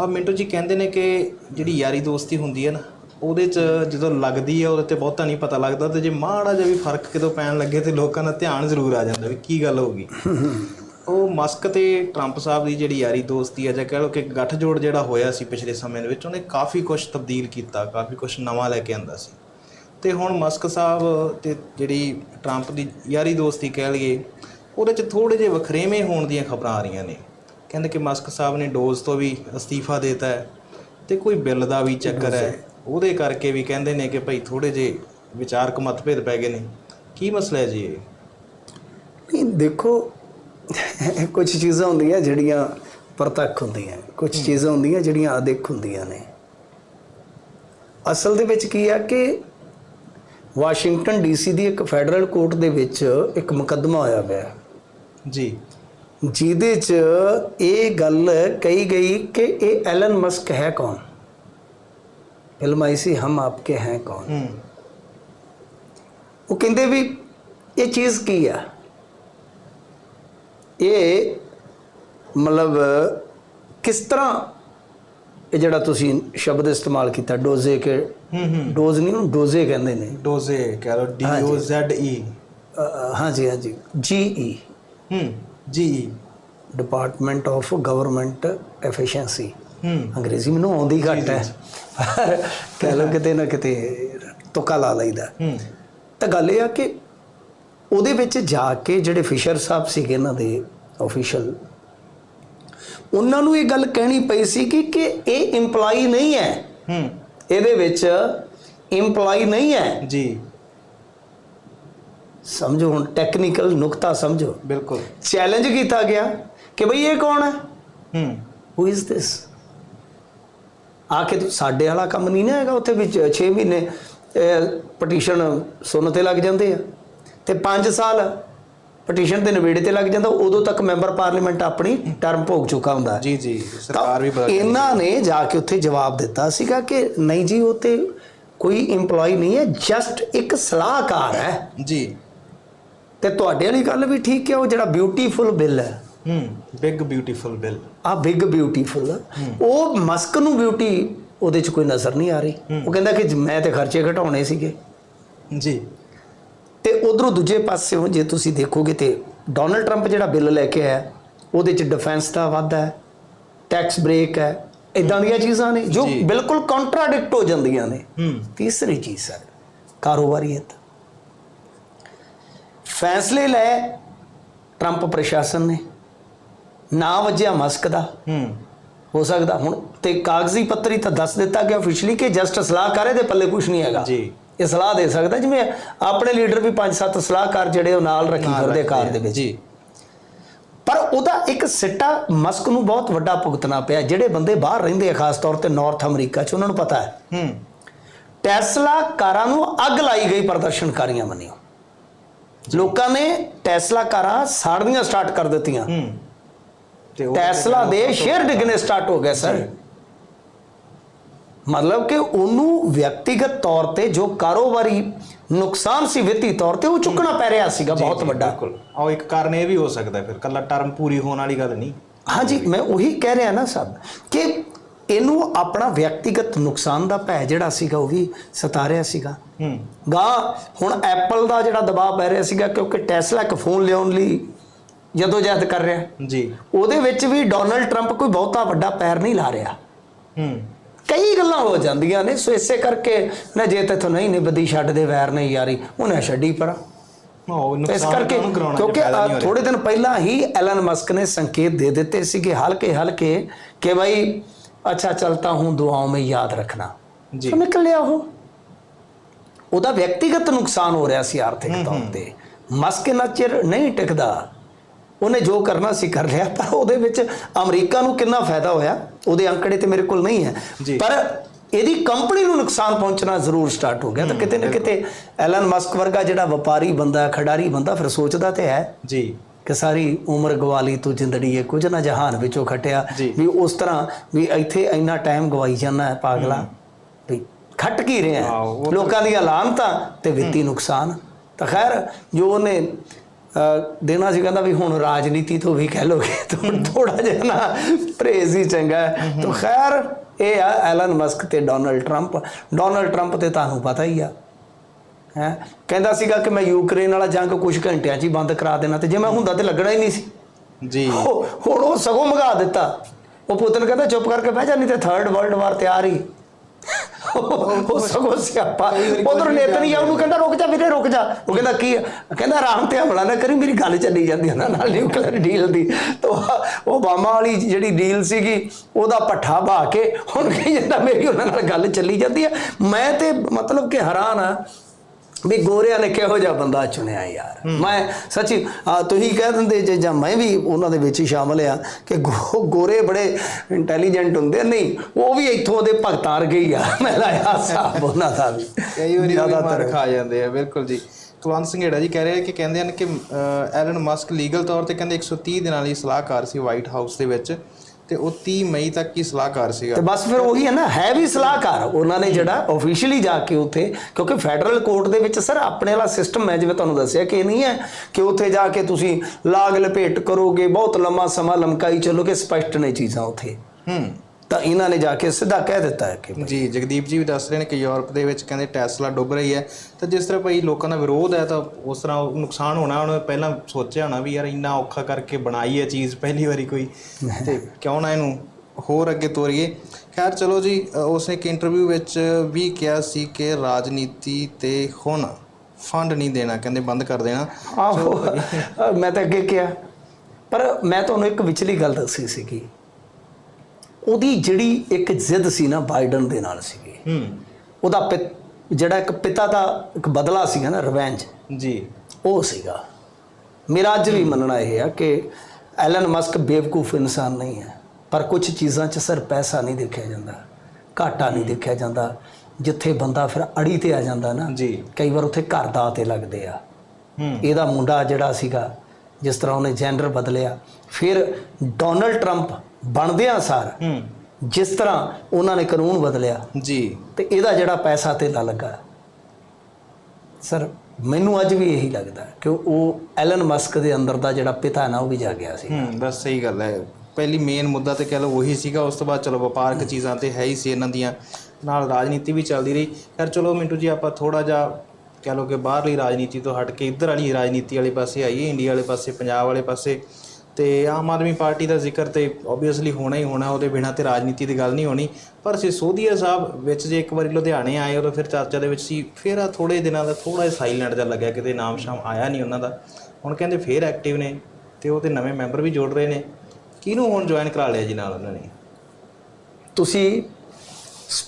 ਆ ਮਿੰਟੂ ਜੀ ਕਹਿੰਦੇ ਨੇ ਕਿ ਜਿਹੜੀ ਯਾਰੀ ਦੋਸਤੀ ਹੁੰਦੀ ਹੈ ਨਾ ਉਹਦੇ 'ਚ ਜਦੋਂ ਲੱਗਦੀ ਹੈ ਉਹਦੇ ਤੇ ਬਹੁਤਾ ਨਹੀਂ ਪਤਾ ਲੱਗਦਾ ਤੇ ਜੇ ਮਾੜਾ ਜਿਹਾ ਵੀ ਫ਼ਰਕ ਕਿਤੋਂ ਪੈਣ ਲੱਗੇ ਤੇ ਲੋਕਾਂ ਦਾ ਧਿਆਨ ਜ਼ਰੂਰ ਆ ਜਾਂਦਾ ਵੀ ਕੀ ਗੱਲ ਹੋ ਗਈ। ਉਹ ਮਸਕ ਤੇ ਟਰੰਪ ਸਾਹਿਬ ਦੀ ਜਿਹੜੀ ਯਾਰੀ ਦੋਸਤੀ ਹੈ ਜਾਂ ਕਹਿ ਲਓ ਕਿ ਗੱਠਜੋੜ ਜਿਹੜਾ ਹੋਇਆ ਸੀ ਪਿਛਲੇ ਸਮੇਂ ਦੇ ਵਿੱਚ ਉਹਨੇ ਕਾਫੀ ਕੁਝ ਤਬਦੀਲ ਕੀਤਾ ਕਾਫੀ ਕੁਝ ਨਵਾਂ ਲੈ ਕੇ ਆਂਦਾ ਸੀ। ਤੇ ਹੁਣ ਮਸਕ ਸਾਹਿਬ ਤੇ ਜਿਹੜੀ ਟਰੰਪ ਦੀ ਯਾਰੀ ਦੋਸਤੀ ਕਹਿ ਲਈਏ ਉਹਦੇ 'ਚ ਥੋੜੇ ਜਿਹੇ ਵਖਰੇਵੇਂ ਹੋਣ ਦੀਆਂ ਖਬਰਾਂ ਆ ਰਹੀਆਂ ਨੇ। ਕਹਿੰਦੇ ਕਿ ਮਸਕ ਸਾਹਿਬ ਨੇ ਡੋਜ਼ ਤੋਂ ਵੀ ਅਸਤੀਫਾ ਦਿੱਤਾ ਹੈ ਤੇ ਕੋਈ ਬਿੱਲ ਦਾ ਵੀ ਚੱਕਰ ਹੈ। ਉਹਦੇ ਕਰਕੇ ਵੀ ਕਹਿੰਦੇ ਨੇ ਕਿ ਭਾਈ ਥੋੜੇ ਜਿਹੇ ਵਿਚਾਰਕ ਮਤਭੇਦ ਪੈ ਗਏ ਨੇ। ਕੀ ਮਸਲਾ ਹੈ ਜੀ ਇਹ? ਨਹੀਂ ਦੇਖੋ ਕੁਝ ਚੀਜ਼ਾਂ ਹੁੰਦੀਆਂ ਜਿਹੜੀਆਂ ਪ੍ਰਤੱਖ ਹੁੰਦੀਆਂ ਕੁਝ ਚੀਜ਼ਾਂ ਹੁੰਦੀਆਂ ਜਿਹੜੀਆਂ ਅਦਿੱਖ ਹੁੰਦੀਆਂ ਨੇ। ਅਸਲ ਦੇ ਵਿੱਚ ਕੀ ਆ ਕਿ ਵਾਸ਼ਿੰਗਟਨ ਡੀਸੀ ਦੀ ਇੱਕ ਫੈਡਰਲ ਕੋਰਟ ਦੇ ਵਿੱਚ ਇੱਕ ਮੁਕੱਦਮਾ ਹੋਇਆ ਪਿਆ ਹੈ, ਜੀ। ਜਿਹਦੇ 'ਚ ਇਹ ਗੱਲ ਕਹੀ ਗਈ ਕਿ ਇਹ ਐਲਨ ਮਸਕ ਹੈ ਕੌਣ? ਫਿਲਮ ਆਈ ਸੀ ਹਮ ਆਪਕੇ ਹੈ ਕੌਣ? ਉਹ ਕਹਿੰਦੇ ਵੀ ਇਹ ਚੀਜ਼ ਕੀ ਆ? ਇਹ ਮਤਲਬ ਕਿਸ ਤਰ੍ਹਾਂ ਇਹ ਜਿਹੜਾ ਤੁਸੀਂ ਸ਼ਬਦ ਇਸਤੇਮਾਲ ਕੀਤਾ ਡੋਜ਼ੇ ਕੇ ਡੋਜ਼ ਨਹੀਂ ਉਹਨੂੰ ਡੋਜ਼ੇ ਕਹਿੰਦੇ ਨੇ। ਡੋਜ਼ੇ ਕਹਿ ਲਓ ਡੀ ਓ ਜ਼ੈਡ ਈ। ਹਾਂਜੀ ਹਾਂਜੀ। ਜੀਈ ਹੂੰ। ਜੀ ਡਿਪਾਰਟਮੈਂਟ ਆਫ ਗਵਰਨਮੈਂਟ ਐਫੀਸ਼ੀਐਂਸੀ ਅੰਗਰੇਜ਼ੀ ਮੈਨੂੰ ਆਉਂਦੀ ਘੱਟ ਹੈ। ਪਰ ਕਹਿ ਲਓ ਕਿਤੇ ਨਾ ਕਿਤੇ ਤੁੱਕਾ ਲਾ ਲਈਦਾ। ਤਾਂ ਗੱਲ ਇਹ ਆ ਕਿ ਉਹਦੇ ਵਿੱਚ ਜਾ ਕੇ ਜਿਹੜੇ ਫਿਸ਼ਰ ਸਾਹਿਬ ਸੀਗੇ ਇਹਨਾਂ ਦੇ ਆਫੀਸ਼ੀਅਲ ਉਹਨਾਂ ਨੂੰ ਇਹ ਗੱਲ ਕਹਿਣੀ ਪਈ ਸੀ ਕਿ ਕਿ ਇਹ EMPLOYE ਨਹੀਂ ਹੈ। ਹੂੰ। ਇਹਦੇ ਵਿੱਚ EMPLOYE ਨਹੀਂ ਹੈ। ਜੀ। ਸਮਝੋ ਹੁਣ ਟੈਕਨੀਕਲ ਨੁਕਤਾ ਸਮਝੋ। ਬਿਲਕੁਲ। ਚੈਲੰਜ ਕੀਤਾ ਗਿਆ ਕਿ ਬਈ ਇਹ ਕੌਣ ਹੈ? ਹੂੰ। ਹੂ ਇਜ਼ ਥਿਸ ਆ ਕੇ ਸਾਡੇ ਵਾਲਾ ਕੰਮ ਨਹੀਂ ਨਾ ਹੈਗਾ ਉੱਥੇ ਵਿੱਚ 6 ਮਹੀਨੇ ਪਟੀਸ਼ਨ ਸੁਣਨ ਤੇ ਲੱਗ ਜਾਂਦੇ ਆ। ਤੇ 5 ਸਾਲ ਪਟੀਸ਼ਨ ਦੇ ਨਵੇੜੇ ਤੇ ਲੱਗ ਜਾਂਦਾ ਉਦੋਂ ਤੱਕ ਮੈਂਬਰ ਪਾਰਲੀਮੈਂਟ ਆਪਣੀ ਟਰਮ ਭੋਗ ਚੁੱਕਾ ਹੁੰਦਾ। ਜੀ ਜੀ ਸਰਕਾਰ ਵੀ ਬਦਲ ਇਹਨਾਂ ਨੇ ਜਾ ਕੇ ਉੱਥੇ ਜਵਾਬ ਦਿੱਤਾ ਸੀਗਾ ਕਿ ਨਹੀਂ ਜੀ ਉਹ ਤੇ ਕੋਈ EMPLOYE ਨਹੀਂ ਹੈ ਜਸਟ ਇੱਕ ਸਲਾਹਕਾਰ ਹੈ। ਜੀ। ਤੇ ਤੁਹਾਡੇ ਵਾਲੀ ਗੱਲ ਵੀ ਠੀਕ ਹੈ ਉਹ ਜਿਹੜਾ ਬਿਊਟੀਫੁਲ ਬਿੱਲ ਹੈ। ਹੂੰ ਬਿਗ ਬਿਊਟੀਫੁਲ ਬਿਲ ਆ ਬਿਗ ਬਿਊਟੀਫੁਲ ਉਹ ਮਸਕ ਨੂੰ ਬਿਊਟੀ ਉਹਦੇ ਚ ਕੋਈ ਨਜ਼ਰ ਨਹੀਂ ਆ ਰਹੀ। ਉਹ ਕਹਿੰਦਾ ਕਿ ਮੈਂ ਤੇ ਖਰਚੇ ਘਟਾਉਣੇ ਸੀਗੇ। ਜੀ। ਤੇ ਉਧਰੋਂ ਦੂਜੇ ਪਾਸਿਓਂ ਜੇ ਤੁਸੀਂ ਦੇਖੋਗੇ ਤੇ ਡੋਨਲਡ ਟਰੰਪ ਜਿਹੜਾ ਬਿੱਲ ਲੈ ਕੇ ਆਇਆ ਉਹਦੇ ਚ ਡਿਫੈਂਸ ਦਾ ਵਾਧਾ ਹੈ ਟੈਕਸ ਬ੍ਰੇਕ ਹੈ ਇਦਾਂ ਦੀਆਂ ਚੀਜ਼ਾਂ ਨੇ ਜੋ। ਬਿਲਕੁਲ ਕੰਟਰਾਡਿਕਟ ਹੋ ਜਾਂਦੀਆਂ ਨੇ। ਤੀਸਰੀ ਚੀਜ਼ ਹੈ ਕਾਰੋਬਾਰੀਅਤ ਫੈਸਲੇ ਲੈ ਟਰੰਪ ਪ੍ਰਸ਼ਾਸਨ ਨੇ। ਨਾ ਵਜਿਆ ਮਸਕ ਦਾ। ਹੂੰ। ਹੋ ਸਕਦਾ ਹੁਣ ਤੇ ਕਾਗਜ਼ੀ ਪੱਤਰੀ ਤਾਂ ਦੱਸ ਦਿੱਤਾ ਗਿਆ ਅਫੀਸ਼ੀਅਲੀ ਕਿ ਜਸਟ ਸਲਾਹਕਾਰ ਇਹਦੇ ਪੱਲੇ ਕੁਝ ਨਹੀਂ ਹੈਗਾ। ਜੀ। ਇਹ ਸਲਾਹ ਦੇ ਸਕਦਾ ਜਿਵੇਂ ਆਪਣੇ ਲੀਡਰ ਵੀ ਪੰਜ ਸੱਤ ਸਲਾਹਕਾਰ ਜਿਹੜੇ ਉਹ ਨਾਲ ਰੱਖੀ ਫਿਰਦੇ ਰੱਖਦੇ ਕਾਰ। ਦੇ ਵਿੱਚ। ਜੀ। ਪਰ ਉਹਦਾ ਇੱਕ ਸਿੱਟਾ ਮਸਕ ਨੂੰ ਬਹੁਤ ਵੱਡਾ ਭੁਗਤਣਾ ਪਿਆ। ਜਿਹੜੇ ਬੰਦੇ ਬਾਹਰ ਰਹਿੰਦੇ ਆ ਖਾਸ ਤੌਰ ਤੇ ਨਾਰਥ ਅਮਰੀਕਾ 'ਚ ਉਹਨਾਂ ਨੂੰ ਪਤਾ ਹੈ। ਹੂੰ। ਟੈਸਲਾ ਕਾਰਾਂ ਨੂੰ ਅੱਗ ਲਾਈ ਗਈ ਪ੍ਰਦਰਸ਼ਨਕਾਰੀਆਂ ਮੰਨਿਓ ਲੋਕਾਂ ਨੇ ਟੈਸਲਾ ਕਾਰਾਂ ਸਾੜਨੀਆਂ ਸਟਾਰਟ ਕਰ ਦਿੱਤੀਆਂ। ਤੇ ਟੈਸਲਾ ਦੇ ਸ਼ੇਅਰ ਡਿੱਗਣੇ ਸਟਾਰਟ ਹੋ ਗਏ ਸਰ। ਮਤਲਬ ਕਿ ਉਹਨੂੰ ਵਿਅਕਤੀਗਤ ਤੌਰ ਤੇ ਜੋ ਕਾਰੋਬਾਰੀ ਨੁਕਸਾਨ ਸੀ ਵਿੱਤੀ ਤੌਰ ਤੇ ਉਹ ਚੁੱਕਣਾ ਪੈ ਰਿਹਾ ਸੀਗਾ ਬਹੁਤ ਵੱਡਾ। ਬਿਲਕੁਲ। ਆਹ ਇੱਕ ਕਾਰਨ ਇਹ ਵੀ ਹੋ ਸਕਦਾ ਫਿਰ ਕੱਲਾ ਟਰਮ ਪੂਰੀ ਹੋਣ ਵਾਲੀ ਗੱਲ ਨਹੀਂ। ਹਾਂਜੀ ਮੈਂ ਉਹੀ ਕਹਿ ਰਿਹਾ ਨਾ ਸਭ ਕਿ ਇਹਨੂੰ ਆਪਣਾ ਵਿਅਕਤੀਗਤ ਨੁਕਸਾਨ ਦਾ ਭੈ ਜਿਹੜਾ ਸੀਗਾ ਉਹ ਵੀ ਸਤਾ ਰਿਹਾ ਸੀਗਾ। ਹੂੰ। ਗਾ ਹੁਣ ਐਪਲ ਦਾ ਜਿਹੜਾ ਦਬਾਅ ਪੈ ਰਿਹਾ ਸੀਗਾ ਕਿਉਂਕਿ ਟੈਸਲਾ ਇੱਕ ਫੋਨ ਲਿਆਉਣ ਲਈ ਜਦੋਂ ਜਹਿਦ ਕਰ ਰਿਹਾ। ਜੀ। ਉਹਦੇ ਵਿੱਚ ਵੀ ਡੋਨਲਡ ਟਰੰਪ ਕੋਈ ਬਹੁਤਾ ਵੱਡਾ ਪੈਰ ਨਹੀਂ ਲਾ ਰਿਹਾ। ਹੂੰ। ਕਈ ਗੱਲਾਂ ਹੋ ਜਾਂਦੀਆਂ ਨੇ ਸੋ ਇਸੇ ਕਰਕੇ ਨਾ ਜੇ ਤੇ ਨਹੀਂ ਨਿਭਦੀ ਛੱਡ ਦੇ ਵੈਰ ਨਹੀਂ ਯਾਰੀ ਉਹਨੇ ਛੱਡੀ ਪਰਾਂ। ਇਸ ਕਰਕੇ ਕਿਉਂਕਿ। ਥੋੜੇ ਦਿਨ ਪਹਿਲਾਂ ਹੀ ਐਲਨ ਮਸਕ ਨੇ ਸੰਕੇਤ ਦੇ ਦਿੱਤੇ ਸੀ ਕਿ ਹਲਕੇ ਹਲਕੇ ਕਿ ਭਾਈ ਅੱਛਾ चलता हूँ दुआओं में याद रखना ਜੀ। ਨਿਕਲ ਲਿਆ ਉਹ? ਉਹਦਾ ਵਿਅਕਤੀਗਤ ਨੁਕਸਾਨ ਹੋ ਰਿਹਾ ਸੀ ਆਰਥਿਕ ਤੌਰ ਤੇ। ਮਸਕ ਇੰਨਾ ਚਿਰ ਨਹੀਂ ਟਿਕਦਾ। ਉਹਨੇ ਜੋ ਕਰਨਾ ਸੀ ਕਰ ਲਿਆ ਪਰ ਉਹਦੇ ਵਿੱਚ ਅਮਰੀਕਾ ਨੂੰ ਕਿੰਨਾ ਫਾਇਦਾ ਹੋਇਆ ਉਹਦੇ ਅੰਕੜੇ ਤੇ ਮੇਰੇ ਕੋਲ ਨਹੀਂ ਹੈ। ਪਰ ਇਹਦੀ ਕੰਪਨੀ ਨੂੰ ਨੁਕਸਾਨ ਪਹੁੰਚਣਾ ਜ਼ਰੂਰ ਸਟਾਰਟ ਹੋ ਗਿਆ। ਤਾਂ ਕਿਤੇ ਨਾ ਕਿਤੇ ਐਲਨ ਮਸਕ ਵਰਗਾ ਜਿਹੜਾ ਵਪਾਰੀ ਬੰਦਾ ਖਿਡਾਰੀ ਬੰਦਾ ਫਿਰ ਸੋਚਦਾ ਤੇ ਹੈ। ਜੀ। ਕਿ ਸਾਰੀ ਉਮਰ ਗਵਾਲੀ ਤੂੰ ਜ਼ਿੰਦੜੀ ਹੈ ਕੁਝ ਨਾ ਜਹਾਨ ਵਿੱਚੋਂ ਖਟਿਆ। ਵੀ ਉਸ ਤਰ੍ਹਾਂ ਵੀ ਇੱਥੇ ਇੰਨਾ ਟਾਈਮ ਗਵਾਈ ਜਾਂਦਾ ਹੈ ਪਾਗਲਾ। ਵੀ ਖੱਟ ਕੀ ਰਿਹਾ ਲੋਕਾਂ ਦੀਆਂ ਲਾਨਤਾਂ ਤੇ ਵਿੱਤੀ ਨੁਕਸਾਨ। ਤਾਂ ਖੈਰ ਜੋ ਉਹਨੇ ਦੇਣਾ ਸੀ ਕਹਿੰਦਾ ਵੀ ਹੁਣ ਰਾਜਨੀਤੀ ਤੋਂ ਵੀ ਕਹਿ ਲੋਗੇ ਤਾਂ ਥੋੜਾ ਜਿਹਾ ਨਾ ਪ੍ਰੇਜ਼ ਹੀ ਚੰਗਾ ਹੈ। ਤਾਂ ਖੈਰ ਇਹ ਆ ਐਲਨ ਮਸਕ ਤੇ ਡੋਨਲਡ ਟਰੰਪ। ਡੋਨਲਡ ਟਰੰਪ ਤੇ ਤੁਹਾਨੂੰ ਪਤਾ ਹੀ ਆ ਹੈ? ਕਹਿੰਦਾ ਸੀਗਾ ਕਿ ਮੈਂ ਯੂਕਰੇਨ ਵਾਲਾ ਜੰਗ ਕੁਝ ਘੰਟਿਆਂ 'ਚ ਹੀ ਬੰਦ ਕਰਾ ਦੇਣਾ ਤੇ ਜੇ ਮੈਂ ਹੁੰਦਾ ਤੇ ਲੱਗਣਾ ਹੀ ਨਹੀਂ ਸੀ। ਜੀ। ਹੁਣ ਉਹ ਸਗੋਂ ਮਗਾ ਦਿੱਤਾ। ਉਹ ਪੁੱਤਨ ਕਹਿੰਦਾ ਚੁੱਪ ਕਰਕੇ ਬਹਿ ਜਾ ਨਹੀਂ ਤੇ ਥਰਡ ਵਰਲਡ ਵਾਰ ਤਿਆਰ ਹੀ। ਉਹ ਸਗੋਂ ਸਿਆਪਾ। ਉਧਰ ਨੇਤਨਯਾਹੂ ਨੂੰ ਕਹਿੰਦਾ ਰੁਕ ਜਾ ਵੀਰੇ ਰੁਕ ਜਾ। ਉਹ ਕਹਿੰਦਾ ਕੀ? ਕਹਿੰਦਾ ਆਰਾਮ ਤੇ ਹਮਲਾ ਨਾ ਕਰੀ ਮੇਰੀ ਗੱਲ ਚੱਲੀ ਜਾਂਦੀ ਉਹਨਾਂ ਨਾਲ ਨਿਊਕਲੀਅਰ ਡੀਲ ਦੀ। ਤਾਂ ਉਹ ਓਬਾਮਾ ਵਾਲੀ ਜਿਹੜੀ ਡੀਲ ਸੀਗੀ ਉਹਦਾ ਪੱਠਾ ਬਾ ਕੇ ਹੁਣ ਕਹੀ ਜਾਂਦਾ ਮੇਰੀ ਉਹਨਾਂ ਨਾਲ ਗੱਲ ਚੱਲੀ ਜਾਂਦੀ ਹੈ ਮੈਂ ਤੇ ਮਤਲਬ ਕਿ ਹੈਰਾਨ ਆ ਵੀ ਗੋਰਿਆਂ ਨੇ ਕਿਹੋ ਜਿਹਾ ਬੰਦਾ ਚੁਣਿਆ ਯਾਰ। ਮੈਂ ਸੱਚੀ ਤੁਸੀਂ ਕਹਿ ਦਿੰਦੇ ਜੇ ਜਾਂ ਮੈਂ ਵੀ ਉਹਨਾਂ ਦੇ ਵਿੱਚ ਹੀ ਸ਼ਾਮਲ ਆ ਕਿ ਗੋਰੇ ਬੜੇ ਇੰਟੈਲੀਜੈਂਟ ਹੁੰਦੇ। ਨਹੀਂ ਉਹ ਵੀ ਇੱਥੋਂ ਦੇ ਭਗਤਾਰ ਗਈ ਆ। ਮੈਂ ਲਾਇਆ ਹਿਸਾਬ ਉਹਨਾਂ ਦਾ ਵੀ ਕਈ ਵਾਰੀ ਮਾਰ ਜ਼ਿਆਦਾਤਰ। ਖਾ ਜਾਂਦੇ ਆ ਬਿਲਕੁਲ ਜੀ। ਕੁਲਵੰਤ ਸਿੰਘ ਹੇੜਾ ਜੀ ਕਹਿ ਰਹੇ ਆ ਕਿ ਕਹਿੰਦੇ ਹਨ ਕਿ ਐਲਨ ਮਸਕ ਲੀਗਲ ਤੌਰ ਤੇ ਕਹਿੰਦੇ 130 ਦਿਨਾਂ ਲਈ ਸਲਾਹਕਾਰ ਸੀ ਵਾਈਟ ਹਾਊਸ ਦੇ ਵਿੱਚ। ਤੇ ਉਹ 30 ਮਈ ਤੱਕ ਹੀ ਸਲਾਹਕਾਰ ਸੀਗਾ। ਤੇ ਬਸ ਫਿਰ ਉਹੀ ਹੈ ਨਾ ਹੈ ਵੀ ਸਲਾਹਕਾਰ। ਉਹਨਾਂ ਨੇ ਜਿਹੜਾ ਆਫੀਸ਼ੀਅਲੀ ਜਾ ਕੇ ਉੱਥੇ ਕਿਉਂਕਿ ਫੈਡਰਲ ਕੋਰਟ ਦੇ ਵਿੱਚ ਸਰ ਆਪਣੇ ਵਾਲਾ ਸਿਸਟਮ ਹੈ ਜਿਵੇਂ ਤੁਹਾਨੂੰ ਦੱਸਿਆ ਕਿ ਇਹ ਨਹੀਂ ਹੈ ਕਿ ਉੱਥੇ ਜਾ ਕੇ ਤੁਸੀਂ ਲਾਗ ਲਪੇਟ ਕਰੋਗੇ ਬਹੁਤ ਲੰਮਾ ਸਮਾਂ ਲਮਕਾਈ ਚੱਲੋਗੇ ਸਪਸ਼ਟ ਨੇ ਚੀਜ਼ਾਂ ਉੱਥੇ। ਹੂੰ। ਤਾਂ ਇਹਨਾਂ ਨੇ ਜਾ ਕੇ ਸਿੱਧਾ ਕਹਿ ਦਿੱਤਾ ਹੈ ਕਿ ਜੀ ਜਗਦੀਪ ਜੀ ਵੀ ਦੱਸ ਰਹੇ ਨੇ ਕਿ ਯੂਰਪ ਦੇ ਵਿੱਚ ਕਹਿੰਦੇ ਟੈਸਲਾ ਡੁੱਬ ਰਹੀ ਹੈ। ਤਾਂ ਜਿਸ ਤਰ੍ਹਾਂ ਭਾਈ ਲੋਕਾਂ ਦਾ ਵਿਰੋਧ ਹੈ ਤਾਂ ਉਸ ਤਰ੍ਹਾਂ ਉਹ ਨੁਕਸਾਨ ਹੋਣਾ ਉਹਨੇ ਪਹਿਲਾਂ ਸੋਚਿਆ ਹੋਣਾ ਵੀ ਯਾਰ ਇੰਨਾ ਔਖਾ ਕਰਕੇ ਬਣਾਈ ਹੈ ਚੀਜ਼ ਪਹਿਲੀ ਵਾਰੀ ਕੋਈ। ਤੇ ਕਿਉਂ ਨਾ ਇਹਨੂੰ ਹੋਰ ਅੱਗੇ ਤੋਰੀਏ। ਖੈਰ ਚਲੋ ਜੀ ਉਸਨੇ ਇੱਕ ਇੰਟਰਵਿਊ ਵਿੱਚ ਵੀ ਕਿਹਾ ਸੀ ਕਿ ਰਾਜਨੀਤੀ ਤੇ ਹੁਣ ਫੰਡ ਨਹੀਂ ਦੇਣਾ ਕਹਿੰਦੇ ਬੰਦ ਕਰ ਦੇਣਾ। ਆਹੋ ਮੈਂ ਤਾਂ ਅੱਗੇ ਕਿਹਾ। ਪਰ ਮੈਂ ਤੁਹਾਨੂੰ ਇੱਕ ਵਿਚਲੀ ਗੱਲ ਦੱਸੀ ਸੀਗੀ। ਉਹਦੀ ਜਿਹੜੀ ਇੱਕ ਜ਼ਿੱਦ ਸੀ ਨਾ ਬਾਈਡਨ ਦੇ ਨਾਲ ਸੀਗੀ। ਹੂੰ। ਉਹਦਾ ਜਿਹੜਾ ਇੱਕ ਪਿਤਾ ਦਾ ਇੱਕ ਬਦਲਾ ਸੀਗਾ ਨਾ ਰਿਵੈਂਜ। ਜੀ। ਉਹ ਸੀਗਾ। ਮੇਰਾ ਅੱਜ ਵੀ ਮੰਨਣਾ ਇਹ ਆ ਕਿ ਐਲਨ ਮਸਕ ਬੇਵਕੂਫ ਇਨਸਾਨ ਨਹੀਂ ਹੈ। ਪਰ ਕੁਝ ਚੀਜ਼ਾਂ 'ਚ ਸਰ ਪੈਸਾ ਨਹੀਂ ਦੇਖਿਆ ਜਾਂਦਾ ਘਾਟਾ ਨਹੀਂ ਦੇਖਿਆ ਜਾਂਦਾ। ਜਿੱਥੇ ਬੰਦਾ ਫਿਰ ਅੜੀ ਤੇ ਆ ਜਾਂਦਾ ਨਾ ਜੀ। ਕਈ ਵਾਰ ਉੱਥੇ ਘਰ ਦਾ ਤੇ ਲੱਗਦੇ ਆ। ਹੂੰ। ਇਹਦਾ ਮੁੰਡਾ ਜਿਹੜਾ ਸੀਗਾ ਜਿਸ ਤਰ੍ਹਾਂ ਉਹਨੇ ਜੈਂਡਰ ਬਦਲਿਆ। ਫਿਰ ਡੋਨਲਡ ਟਰੰਪ ਬਣਦਿਆਂ ਸਾਰ ਜਿਸ ਤਰ੍ਹਾਂ ਉਹਨਾਂ ਨੇ ਕਾਨੂੰਨ ਬਦਲਿਆ। ਜੀ। ਤੇ ਇਹਦਾ ਜਿਹੜਾ ਪੈਸਾ ਧੇਲਾ ਲੱਗਾ। ਸਰ ਮੈਨੂੰ ਅੱਜ ਵੀ ਇਹੀ ਲੱਗਦਾ ਕਿ ਉਹ ਐਲਨ ਮਸਕ ਦੇ ਅੰਦਰ ਦਾ ਜਿਹੜਾ ਪਿਤਾ ਨਾ ਉਹ ਵੀ ਜਾਗਿਆ ਸੀ। ਹੂੰ ਬਸ ਸਹੀ ਗੱਲ ਹੈ। ਪਹਿਲੀ ਮੇਨ ਮੁੱਦਾ ਤੇ ਕਹਿ ਲਓ ਉਹੀ ਸੀਗਾ ਉਸ ਤੋਂ ਬਾਅਦ ਚਲੋ ਵਪਾਰਕ ਚੀਜ਼ਾਂ ਤੇ ਹੈ ਹੀ ਸੀ ਇਹਨਾਂ ਦੀਆਂ। ਨਾਲ ਰਾਜਨੀਤੀ ਵੀ ਚੱਲਦੀ ਰਹੀ। ਖੈਰ ਚਲੋ ਮਿੰਟੂ ਜੀ ਆਪਾਂ ਥੋੜਾ ਜਿਹਾ ਕਹਿ ਲਓ ਕਿ ਬਾਹਰਲੀ ਰਾਜਨੀਤੀ ਤੋਂ ਹਟ ਕੇ ਇੱਧਰ ਵਾਲੀ ਰਾਜਨੀਤੀ ਵਾਲੇ ਪਾਸੇ ਆਈਏ ਇੰਡੀਆ ਵਾਲੇ ਪਾਸੇ, ਪੰਜਾਬ ਵਾਲੇ ਪਾਸੇ। ਤੇ ਆਮ ਆਦਮੀ ਪਾਰਟੀ ਦਾ ਜ਼ਿਕਰ ਤੇ ਆਬਵੀਅਸਲੀ ਹੋਣਾ ਹੀ ਹੋਣਾ, ਉਹਦੇ ਬਿਨਾਂ ਤੇ ਰਾਜਨੀਤੀ ਦੀ ਗੱਲ ਨਹੀਂ ਹੋਣੀ। ਪਰ ਸਿਸੋਦੀਆ ਸਾਹਿਬ ਵਿੱਚ ਜੇ ਇੱਕ ਵਾਰੀ ਲੁਧਿਆਣੇ ਆਏ, ਉਦੋਂ ਫਿਰ ਚਰਚਾ ਦੇ ਵਿੱਚ ਸੀ, ਫਿਰ ਆ ਥੋੜੇ ਦਿਨਾਂ ਦਾ ਥੋੜਾ ਜਿਹਾ ਸਾਇਲੈਂਟ ਜਿਹਾ ਲੱਗਿਆ, ਕਿਤੇ ਨਾਮ ਸ਼ਾਮ ਆਇਆ ਨਹੀਂ ਉਹਨਾਂ ਦਾ। ਹੁਣ ਕਹਿੰਦੇ ਫੇਰ ਐਕਟਿਵ ਨੇ, ਤੇ ਉਹ ਤੇ ਨਵੇਂ ਮੈਂਬਰ ਵੀ ਜੋੜ ਰਹੇ ਨੇ। ਕਿਹਨੂੰ ਹੁਣ ਜੁਆਇਨ ਕਰਾ ਲਿਆ ਜੀ ਨਾਲ ਉਹਨਾਂ ਨੇ? ਤੁਸੀਂ